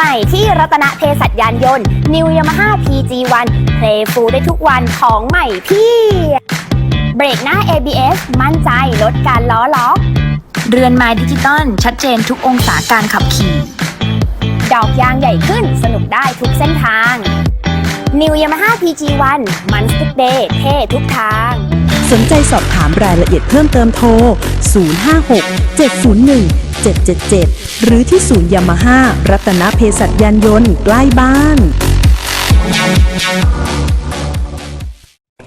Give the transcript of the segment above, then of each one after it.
ม่ที่รัตนเภสัชยานยนต์ New Yamaha PG1 Playful ได้ทุกวันของใหม่พี่เบรกหน้า ABS มั่นใจลดการล้อล็อก เรือนไม้ดิจิตอลชัดเจนทุกองศาการขับขี่ ดอกยางใหญ่ขึ้นสนุกได้ทุกเส้นทาง New Yamaha PG1 มันส t ุกเดย์เท่ทุกทาง สนใจสอบถามรายละเอียดเพิ่มเติมโทร 056 701 777 หรือที่ศูนย์ยามาฮ่ารัตนเพศัตยานยนต์ใกล้บ้าน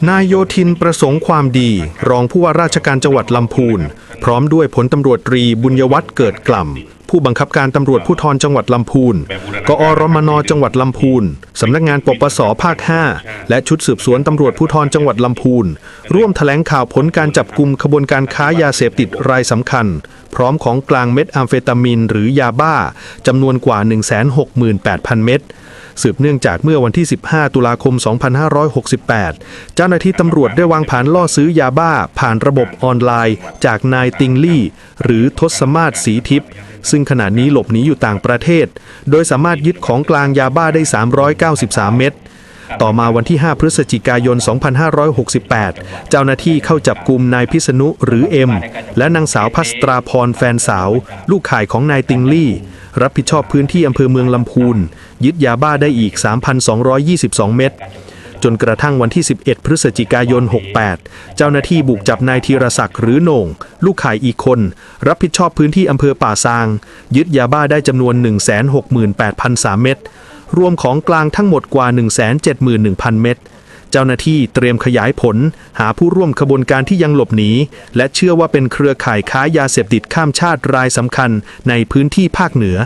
นายโยธินประสงค์ความดี รองผู้ว่าราชการจังหวัดลำพูน พร้อมด้วยผลตำรวจตรีบุญยวัฒน์เกิดกล่ำ ผู้บังคับการตำรวจผู้ทรจังหวัดลำพูน กอรมนจังหวัดลำพูน สำนักงานปปสภาค 5 และชุดสืบสวนตำรวจผู้ทรจังหวัดลำพูน ร่วมแถลงข่าวผลการจับกลุ่มขบวนการค้ายาเสพติดรายสำคัญ พร้อมของกลางเม็ดอัมเฟตามิน หรือยาบ้าจำนวนกว่า 168,000 เม็ด สืบเนื่องจากเมื่อวันที่ 15 ตุลาคม 2568 เจ้าหน้าที่ตำรวจได้วางแผนล่อซื้อยาบ้า ผ่านระบบออนไลน์ จากนายติงลี่ หรือทศมาศสีทิพย์ซึ่งขณะนี้หลบหนีอยู่ต่างประเทศ โดยสามารถยึดของกลางยาบ้าได้ 393 เม็ด ต่อมาวันที่ 5 พฤศจิกายน 2568 เจ้าหน้าที่เข้าจับกลุ่มนายพิษณุหรือเอ็มและนางสาวพัสตราพรแฟนสาว ลูกข่ายของนายติงลี่ รับผิดชอบพื้นที่อำเภอเมืองลำพูน ยึดยาบ้าได้อีก 3,222 เม็ดจนกระทั่งวันที่ 11 พฤศจิกายน 68 เจ้าหน้าที่บุกจับนายธีรศักดิ์หรือโหน่ง ลูกข่ายอีกคน รับผิดชอบพื้นที่อำเภอป่าซาง ยึดยาบ้าได้จำนวน 168,003 เม็ด รวมของกลางทั้งหมดกว่า 171,000 เม็ดเจ้าหน้าที่เตรียมขยายผล หาผู้ร่วมขบวนการที่ยังหลบหนี และเชื่อว่าเป็นเครือข่ายค้ายาเสพติดข้ามชาติรายสำคัญในพื้นที่ภาคเหนือ